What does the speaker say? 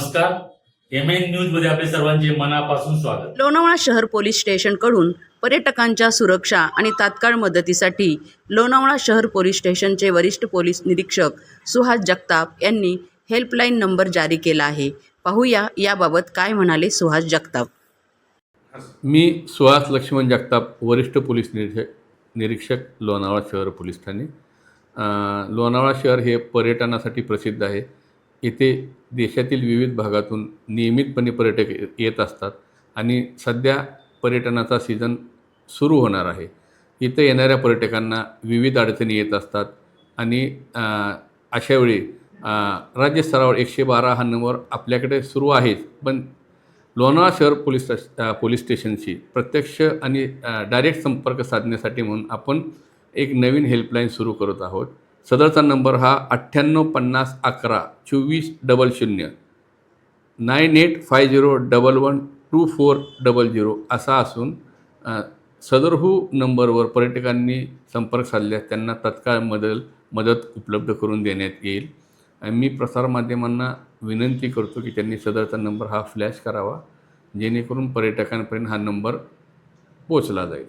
नमस्कार. M N न्यूजमध्ये आपले सर्वांचे मनापासून स्वागत. लोणावळा शहर पोलीस स्टेशनकडून पर्यटकांच्या सुरक्षा आणि तात्काळ मदतीसाठी लोणावळा शहर पोलीस स्टेशनचे वरिष्ठ पोलीस निरीक्षक सुहास जगताप यांनी हेल्पलाईन नंबर जारी केला आहे. पाहूया याबाबत काय म्हणाले सुहास जगताप. मी सुहास लक्ष्मण जगताप वरिष्ठ पोलीस निरीक्षक निरीक्षक लोणावळा शहर पोलीस ठाणे. लोणावळा शहर हे पर्यटनासाठी प्रसिद्ध आहे. इथे देशातील विविध भागातून नियमितपणे पर्यटक ये- येत असतात आणि सध्या पर्यटनाचा सीझन सुरू होणार आहे. इथं येणाऱ्या पर्यटकांना विविध अडचणी येत असतात आणि अशावेळी राज्यस्तरावर एकशे बारा हा नंबर आपल्याकडे सुरू आहेच. पण लोणावळा शहर पोलीस पोलीस स्टेशनशी प्रत्यक्ष आणि डायरेक्ट संपर्क साधण्यासाठी म्हणून आपण एक नवीन हेल्पलाईन सुरू करत आहोत. सदरचा नंबर हा अठ्ठ्याण्णव पन्नास अकरा चोवीस डबल शून्य. Nine eight five zero double one two four double zero असा असून सदरहू हो नंबरवर पर्यटकांनी संपर्क साधल्यास त्यांना तत्काळ मदत मदत उपलब्ध करून देण्यात येईल. मी प्रसारमाध्यमांना विनंती करतो की त्यांनी सदरचा नंबर हा फ्लॅश करावा जेणेकरून पर्यटकांपर्यंत हा नंबर पोचला जाईल.